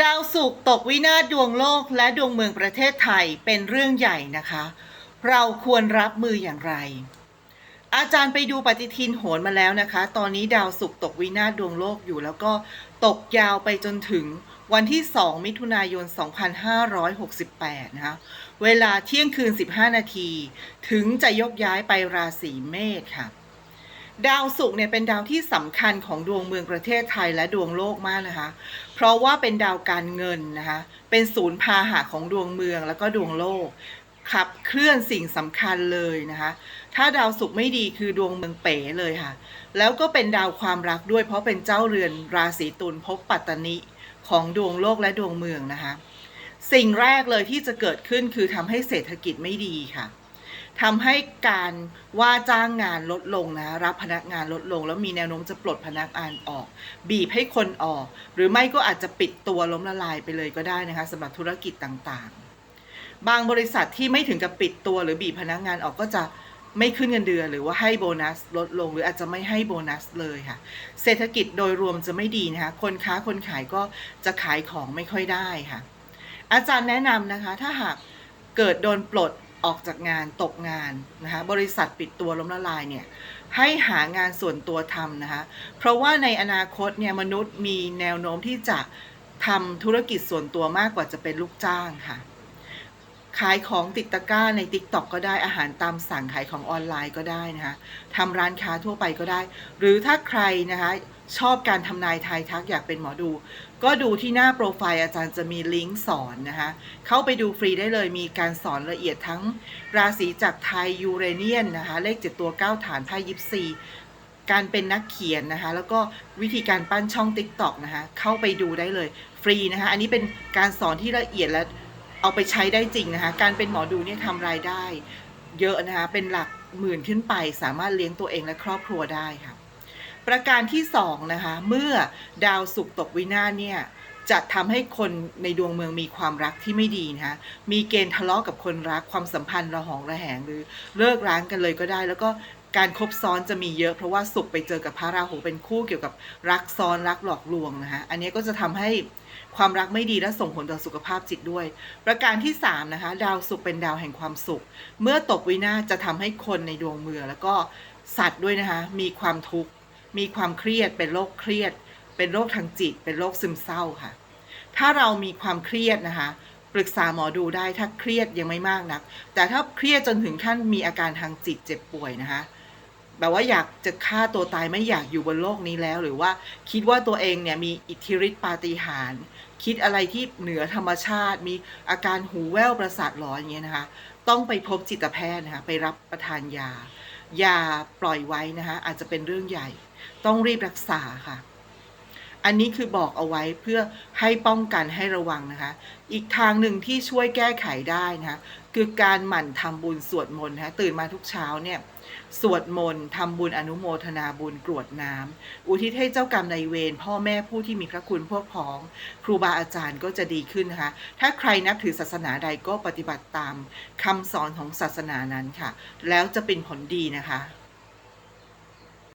ดาวศุกร์ตกวินาศดวงโลกและดวงเมืองประเทศไทยเป็นเรื่องใหญ่นะคะ เราควรรับมืออย่างไร อาจารย์ไปดูปฏิทินโหรมาแล้วนะคะ ตอนนี้ดาวศุกร์ตกวินาศดวงโลกอยู่ แล้วก็ตกยาวไปจนถึงวันที่ 2 มิถุนายน 2568 นะคะ เวลาเที่ยงคืน 15 นาที ถึงจะยกย้ายไปราศีเมษค่ะ ดาวศุกร์เนี่ยเป็นดาวที่สำคัญของดวงเมืองประเทศไทยและดวงโลกมากนะคะ เพราะว่าเป็นดาวการเงินนะคะ เป็นศูนย์พาหะของดวงเมืองแล้วก็ดวงโลก ขับเคลื่อนสิ่งสำคัญเลยนะคะ ถ้าดาวศุกร์ไม่ดีคือดวงเมืองเป๋เลยค่ะ แล้วก็เป็นดาวความรักด้วยเพราะเป็นเจ้าเรือนราศีตุลภพปัตตนิของดวงโลกและดวงเมืองนะคะ สิ่งแรกเลยที่จะเกิดขึ้นคือทำให้เศรษฐกิจไม่ดีค่ะ ทำให้การว่าจ้างงานลดลงนะ รับพนักงานลดลง แล้วมีแนวโน้มจะปลดพนักงานออก บีบให้คนออก หรือไม่ก็อาจจะปิดตัวล้มละลายไปเลยก็ได้นะคะสำหรับธุรกิจต่างๆ บางบริษัทที่ไม่ถึงกับปิดตัวหรือบีบพนักงานออกก็จะไม่ขึ้นเงินเดือนหรือว่าให้โบนัสลดลง หรืออาจจะไม่ให้โบนัสเลยค่ะ เศรษฐกิจโดยรวมจะไม่ดีนะคะคนค้าคนขายก็จะขายของไม่ค่อยได้ค่ะ อาจารย์แนะนำนะคะ ถ้าหากเกิดโดนปลด ออกจากงานตกงานนะคะบริษัทปิดตัวล้มละลายเนี่ยให้หางานส่วนตัวทำนะคะเพราะว่าในอนาคตเนี่ยมนุษย์มีแนวโน้มที่จะทำธุรกิจส่วนตัวมากกว่าจะเป็นลูกจ้างค่ะ ขายของติดตะกร้าใน t ิ k t o k ก็ได้อาหารตามสั่งขายของออนไลน์ก็ได้นะคะทำร้านค้าทั่วไปก็ได้ หรือถ้าใครนะคะชอบการทำนายทายทักอยากเป็นหมอดู ก็ดูที่หน้าโปรไฟล์อาจารย์จะมีลิงก์สอนนะคะเข้าไปดูฟรีได้เลยมีการสอนละเอียดทั้งราศีจากไทยยูเรเนียนนะคะเลขเจ็ดตัว9ฐานไพ่ยิปซีการเป็นนักเขียนนะคะ แล้วก็วิธีการปั้นช่อง t ิ k t o k นะคะ เข้าไปดูได้เลยฟรีนะคะ อันนี้เป็นการสอนที่ละเอียดและ เอาไปใช้ได้จริงนะคะ การเป็นหมอดูเนี่ยทำรายได้ เยอะนะคะ เป็นหลักหมื่นขึ้นไป สามารถเลี้ยงตัวเองและครอบครัวได้ค่ะ ประการที่สองนะคะ เมื่อดาวศุกร์ตกวินาศเนี่ยจะทำให้คนในดวงเมืองมีความรักที่ไม่ดีนะคะ มีเกณฑ์ทะเลาะกับคนรักความสัมพันธ์ระหองระแหงหรือเลิกร้างกันเลยก็ได้ แล้วก็ การคบซ้อนจะมีเยอะเพราะว่าศุกไปเจอกับพระราหูเป็นคู่เกี่ยวกับรักซ้อนรักหลอกลวงนะคะอันนี้ก็จะทำให้ความรักไม่ดีและส่งผลต่อสุขภาพจิตด้วย ประการที่สามนะคะดาวศุกเป็นดาวแห่งความสุข เมื่อตกวินาศจะทำให้คนในดวงเมืองแล้วก็สัตว์ด้วยนะคะมีความทุกข์มีความเครียด เป็นโรคเครียด เป็นโรคทางจิต เป็นโรคซึมเศร้าค่ะ ถ้าเรามีความเครียดนะคะปรึกษาหมอดูได้ถ้าเครียดยังไม่มากนัก แต่ถ้าเครียดจนถึงขั้นมีอาการทางจิตเจ็บป่วยนะคะ แบบว่าอยากจะฆ่าตัวตายไม่อยากอยู่บนโลกนี้แล้ว หรือว่าคิดว่าตัวเองเนี่ยมีอิทธิฤทธิปาฏิหาริย์คิดอะไรที่เหนือธรรมชาติ มีอาการหูแว่วประสาทหลอนอย่างเงี้ยนะคะ ต้องไปพบจิตแพทย์นะคะไปรับประทานยา ยาปล่อยไว้นะคะอาจจะเป็นเรื่องใหญ่ ต้องรีบรักษาค่ะ อันนี้คือบอกเอาไว้เพื่อให้ป้องกันให้ระวังนะคะ อีกทางหนึ่งที่ช่วยแก้ไขได้นะคะคือการหมั่นทำบุญสวดมนต์นะคะตื่นมาทุกเช้าเนี่ยสวดมนต์ทำบุญอนุโมทนาบุญกรวดน้ำอุทิศให้เจ้ากรรมนายเวรพ่อแม่ผู้ที่มีพระคุณพวกพ้อง ครูบาอาจารย์ก็จะดีขึ้นนะคะ ถ้าใครนับถือศาสนาใดก็ปฏิบัติตามคำสอนของศาสนานั้นค่ะ แล้วจะเป็นผลดีนะคะ